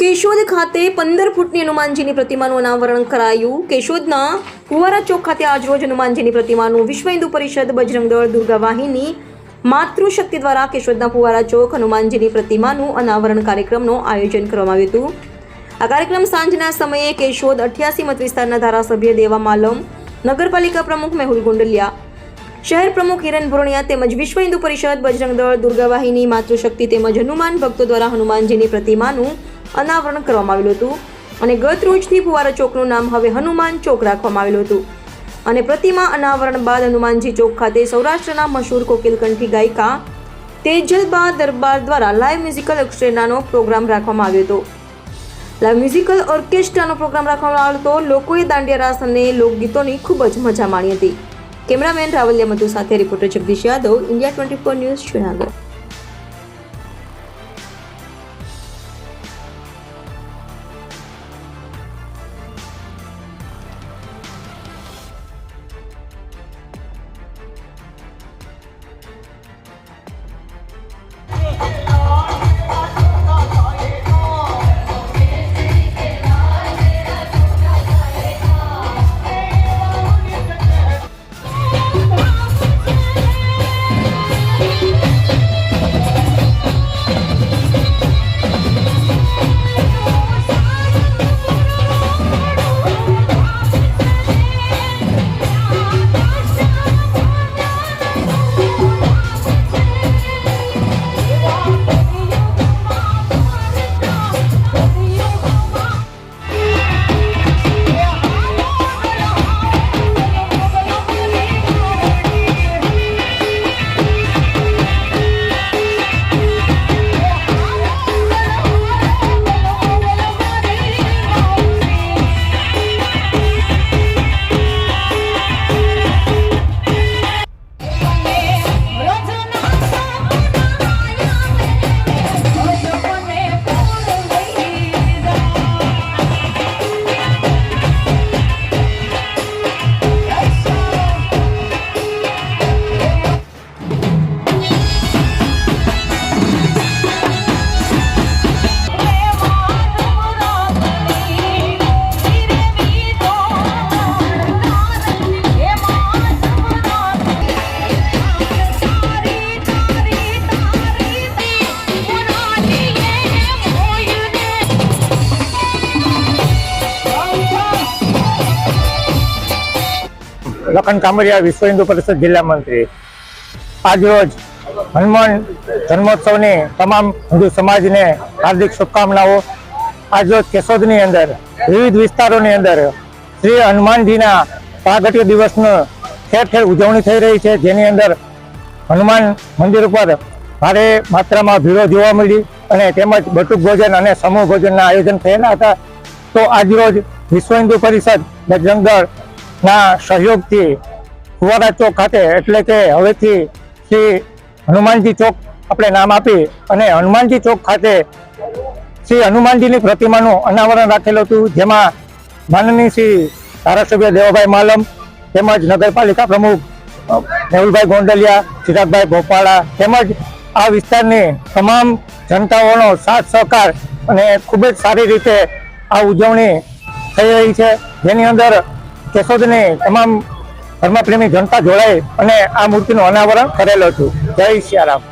કેશોદ ખાતે પંદર ફૂટની હનુમાનજીની પ્રતિમાનું અનાવરણ કરાયું. કેશોદના કુવારા ચોક ખાતે આજરોજ હનુમાનજીની પ્રતિમાનું વિશ્વ હિન્દુ પરિષદ બજરંગ દળ દુર્ગા વાહિની માતૃશક્તિ દ્વારા કેશોદના કુવારા ચોક હનુમાનજીની પ્રતિમાનું અનાવરણ કાર્યક્રમનું આયોજન કરવામાં આવ્યું હતું. આ કાર્યક્રમ સાંજના સમયે કેશોદ અઠ્યાસી મત વિસ્તારના ધારાસભ્ય દેવા માલમ, નગરપાલિકા પ્રમુખ મેહુલ ગુંડલિયા, શહેર પ્રમુખ હિરેન ભુરણિયા તેમજ વિશ્વ હિન્દુ પરિષદ બજરંગ દળ દુર્ગા વાહિની માતૃશક્તિ તેમજ હનુમાન ભક્તો દ્વારા હનુમાનજીની પ્રતિમાનું અનાવરણ કરવામાં આવેલું હતું અને ગત રોજથી ફુવારા ચોકનું નામ હવે હનુમાન ચોક રાખવામાં આવેલું હતું. અને પ્રતિમા અનાવરણ બાદ હનુમાનજી ચોક ખાતે સૌરાષ્ટ્રના મશહૂર કોકિલકંઠી ગાયિકા તેજલબા દરબાર દ્વારા લાઈવ મ્યુઝિકલ ઓર્કેસ્ટ્રાનો પ્રોગ્રામ રાખવામાં આવ્યો હતો. લાઈવ મ્યુઝિકલ ઓર્કેસ્ટ્રાનો પ્રોગ્રામ રાખવામાં આવ્યો હતો. લોકોએ દાંડિયા રાસ અને લોકગીતોની ખૂબ જ મજા માણી હતી. કેમેરામેન રાવલ્યા મધુ સાથે reporter Jagdish Yadav, India twenty four news, Junagadh. Lakhan Kamariya Vishwa Hindu Parishad જિલ્લા મંત્રી. આજરોજ હનુમાન જન્મોત્સવની તમામ હિન્દુ સમાજને હાર્દિક શુભકામનાઓ. આજરોજ કેશોદની અંદર વિવિધ વિસ્તારોની અંદર શ્રી હનુમાનજીના પ્રાગટ્ય દિવસનો ઠેર ઠેર ઉજવણી થઈ રહી છે. જેની અંદર હનુમાન મંદિર ઉપર ભારે માત્રામાં ભીડો જોવા મળી અને તેમજ બટુક ભોજન અને સમૂહ ભોજનના આયોજન થયેલા હતા. તો આજરોજ વિશ્વ હિન્દુ પરિષદ બજરંગ દળના સહયોગથી ફુવારા ચોક ખાતે, એટલે કે હવેથી શ્રી હનુમાનજી ચોક આપણે નામ આપી અને હનુમાનજી ચોક ખાતે શ્રી હનુમાનજીની પ્રતિમાનું અનાવરણ રાખેલું હતું, જેમાં માનનીય શ્રી ધારાસભ્ય દેવાભાઈ માલમ તેમજ નગરપાલિકા પ્રમુખ મેહુલભાઈ ગોંડલિયા ચિરાગભાઈ ભોપાળા તેમજ આ વિસ્તારની તમામ જનતાઓનો સાથ, સહકાર અને ખૂબ જ સારી રીતે આ ઉજવણી થઈ રહી છે. જેની અંદર કેશોદની તમામ ધર્મપ્રેમી જનતા જોડાઈ અને આ મૂર્તિનું અનાવરણ કરેલું હતું જય સિયારામ